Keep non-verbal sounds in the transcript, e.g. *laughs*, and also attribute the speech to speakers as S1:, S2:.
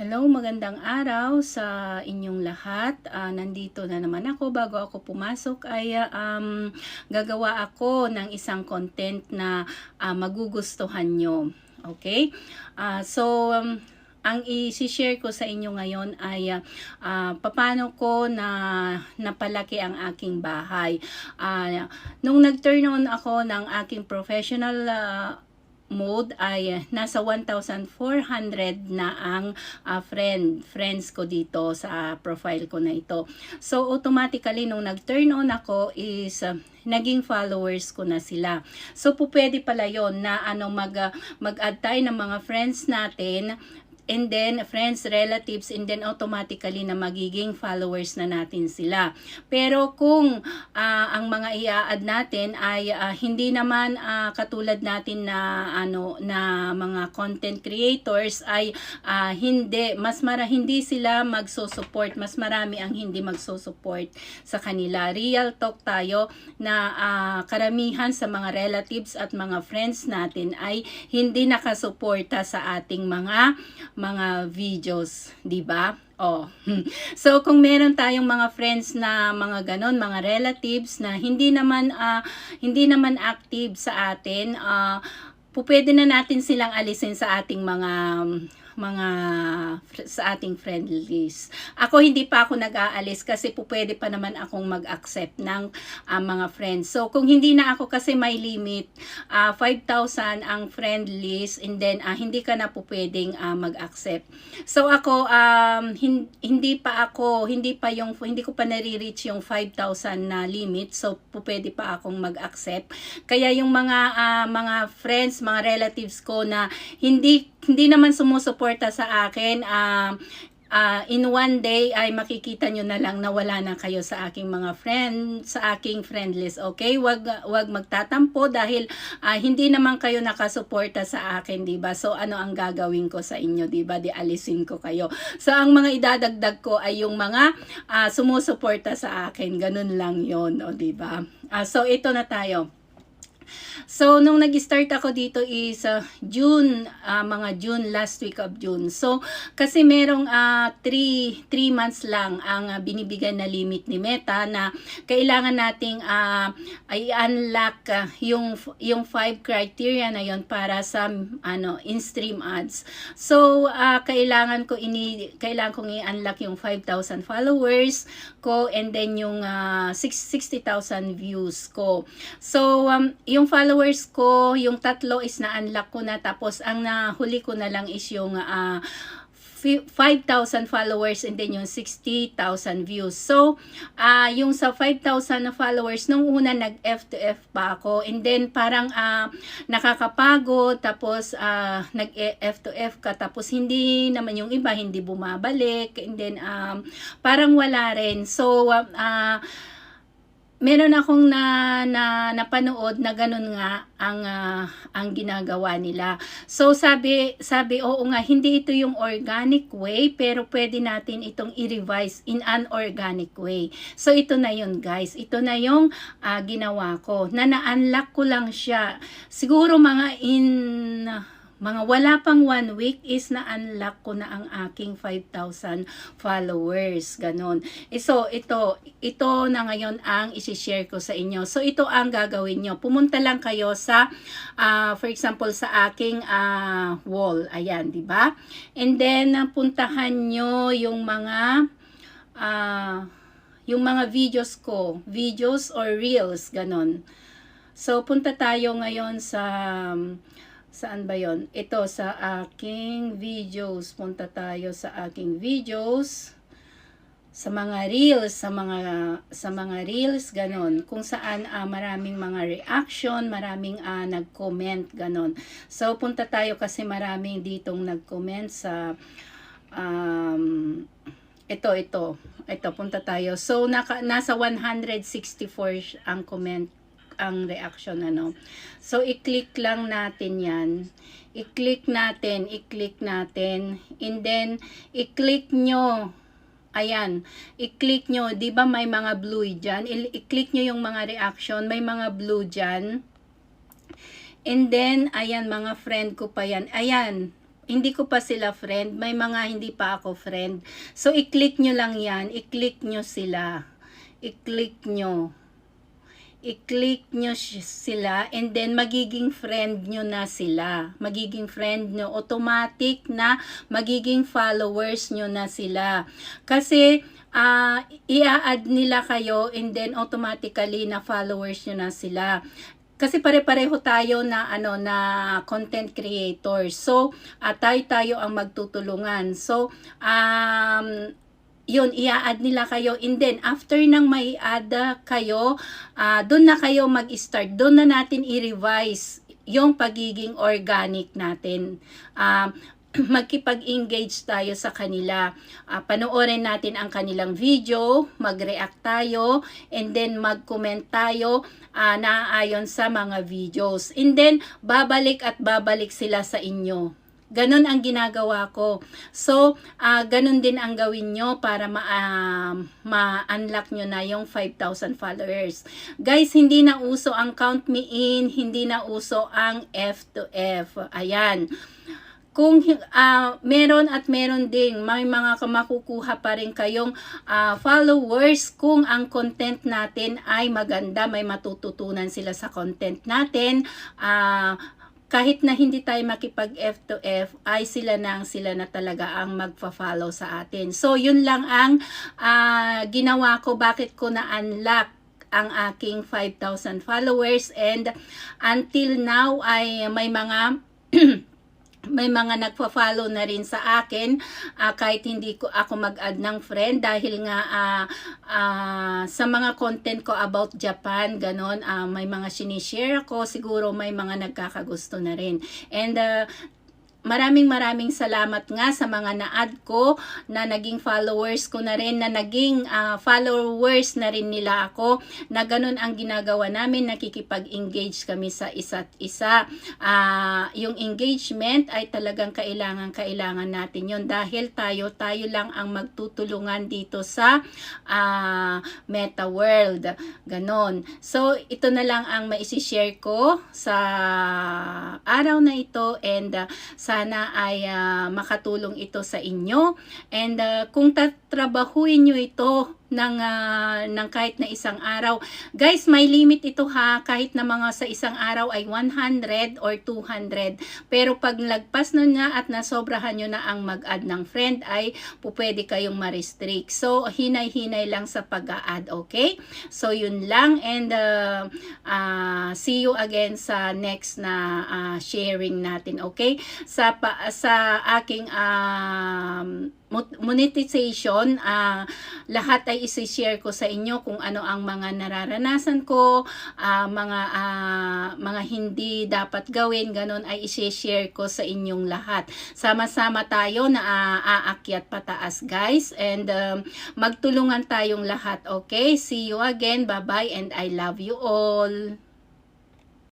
S1: Hello, magandang araw sa inyong lahat. Ah, nandito na naman ako. Bago ako pumasok ay ah, um, gagawa ako ng isang content na ah, magugustuhan nyo. Okay? Ah, so, um, ang i-share ko sa inyo ngayon ay ah, ah, paano ko na napalaki ang aking bahay. Ah, nung nag-turn on ako ng aking professional ah, mode ay nasa 1,400 na ang uh, friend friends ko dito sa profile ko na ito. So automatically nung nag-turn on ako is uh, naging followers ko na sila. So po pwede pala 'yon na ano mag uh, mag-add tayo ng mga friends natin and then friends, relatives, and then automatically na magiging followers na natin sila. Pero kung uh, ang mga i-add natin ay uh, hindi naman uh, katulad natin na ano na mga content creators ay uh, hindi mas mara hindi sila magso-support, mas marami ang hindi magso-support sa kanila. Real talk tayo na uh, karamihan sa mga relatives at mga friends natin ay hindi nakasuporta sa ating mga mga videos, 'di ba? Oh. *laughs* So kung meron tayong mga friends na mga ganon, mga relatives na hindi naman uh, hindi naman active sa atin, uh, pupwede na natin silang alisin sa ating mga mga sa ating friend list. Ako hindi pa ako nag-aalis kasi po pwede pa naman akong mag-accept ng uh, mga friends. So kung hindi na ako kasi may limit, uh, 5,000 ang friend list and then uh, hindi ka na po pwedeng uh, mag-accept. So ako um, hindi pa ako, hindi pa yung hindi ko pa nare-reach yung 5,000 na limit. So po pwede pa akong mag-accept. Kaya yung mga uh, mga friends, mga relatives ko na hindi hindi naman sumusuporta sa akin, uh, uh, in one day ay makikita nyo na lang na wala na kayo sa aking mga friend, sa aking friend list. Okay? Wag, wag magtatampo dahil uh, hindi naman kayo nakasuporta sa akin, di ba? So, ano ang gagawin ko sa inyo, di ba? Di alisin ko kayo. So, ang mga idadagdag ko ay yung mga uh, sumusuporta sa akin. Ganun lang yon o di ba? Uh, so, ito na tayo. So, nung nag-start ako dito is uh, June, uh, mga June, last week of June. So, kasi merong 3 uh, three, three months lang ang uh, binibigyan na limit ni Meta na kailangan nating uh, i-unlock uh, yung, yung 5 criteria na yon para sa ano, in-stream ads. So, uh, kailangan ko ini kailangan kong i-unlock yung 5,000 followers ko and then yung uh, 60,000 views ko. So, um, yung followers followers ko, yung tatlo is na-unlock ko na. Tapos, ang nahuli ko na lang is yung uh, 5,000 followers and then yung 60,000 views. So, uh, yung sa 5,000 na followers, nung una nag F to F pa ako and then parang uh, nakakapagod tapos uh, nag F to F ka tapos hindi naman yung iba hindi bumabalik and then um, parang wala rin. So, uh, meron akong na, na napanood na ganun nga ang uh, ang ginagawa nila. So sabi sabi oo nga hindi ito yung organic way pero pwede natin itong i-revise in an organic way. So ito na yun guys. Ito na yung uh, ginawa ko. Na na-unlock ko lang siya. Siguro mga in mga wala pang one week is na-unlock ko na ang aking 5,000 followers. Ganon. E so, ito, ito na ngayon ang isi-share ko sa inyo. So, ito ang gagawin nyo. Pumunta lang kayo sa, uh, for example, sa aking uh, wall. Ayan, di ba? And then, puntahan nyo yung mga, uh, yung mga videos ko. Videos or reels, ganon. So, punta tayo ngayon sa, um, Saan ba yon? Ito sa aking videos. Punta tayo sa aking videos. Sa mga reels, sa mga sa mga reels ganon. Kung saan uh, maraming mga reaction, maraming uh, nag-comment ganon. So punta tayo kasi maraming ditong nag-comment sa um, ito ito. Ito punta tayo. So naka, nasa 164 ang comment ang reaction ano. So i-click lang natin 'yan. I-click natin, i-click natin and then i-click nyo Ayan, i-click nyo, di ba may mga blue dyan? I-click nyo yung mga reaction, may mga blue dyan. And then, ayan, mga friend ko pa yan. Ayan, hindi ko pa sila friend. May mga hindi pa ako friend. So, i-click nyo lang yan. I-click nyo sila. I-click nyo. I-click nyo si- sila and then magiging friend nyo na sila. Magiging friend nyo. Automatic na magiging followers nyo na sila. Kasi, ah i-add nila kayo and then automatically na followers nyo na sila kasi pare-pareho tayo na ano na content creators. So, uh, tayo-tayo ang magtutulungan. So, um yun, i-add nila kayo. And then, after nang may add kayo, uh, doon na kayo mag-start. Doon na natin i-revise yung pagiging organic natin. Um, *clears throat* magkipag-engage tayo sa kanila. Uh, panoorin natin ang kanilang video, mag-react tayo, and then mag-comment tayo uh, naayon sa mga videos. And then, babalik at babalik sila sa inyo. Ganon ang ginagawa ko. So, uh, ganon din ang gawin nyo para ma, uh, ma-unlock nyo na yung 5,000 followers. Guys, hindi na uso ang count me in, hindi na uso ang F to F. Ayan kung uh, meron at meron ding may mga makukuha pa rin kayong uh, followers kung ang content natin ay maganda, may matututunan sila sa content natin. Uh, kahit na hindi tayo makipag F to F, ay sila na ang sila na talaga ang magfa-follow sa atin. So, yun lang ang uh, ginawa ko, bakit ko na-unlock ang aking 5,000 followers and until now ay may mga *clears throat* may mga nagpa-follow na rin sa akin uh, kahit hindi ko ako mag-add ng friend dahil nga uh, uh, sa mga content ko about Japan ganon uh, may mga sinishare ko siguro may mga nagkakagusto na rin. And uh, maraming maraming salamat nga sa mga na-add ko na naging followers ko na rin, na naging uh, followers na rin nila ako, na ganun ang ginagawa namin, nakikipag-engage kami sa isa't isa. Uh, yung engagement ay talagang kailangan, kailangan natin yon dahil tayo, tayo lang ang magtutulungan dito sa uh, meta world. Ganon. So, ito na lang ang maisishare ko sa araw na ito and uh, sana ay uh, makatulong ito sa inyo. And uh, kung tatrabahuin nyo ito ng, uh, ng kahit na isang araw. Guys, may limit ito ha. Kahit na mga sa isang araw ay 100 or 200. Pero pag lagpas nun nga at nasobrahan nyo na ang mag-add ng friend ay pupwede kayong ma-restrict. So, hinay-hinay lang sa pag-add, okay? So, yun lang. And uh, uh, see you again sa next na uh, sharing natin, okay? Sa, pa, sa aking um, monetization, uh, lahat ay isi-share ko sa inyo kung ano ang mga nararanasan ko, uh, mga uh, mga hindi dapat gawin, ganun ay isi-share ko sa inyong lahat. Sama-sama tayo na uh, aakyat pataas guys and um, magtulungan tayong lahat, okay? See you again, bye-bye and I love you all.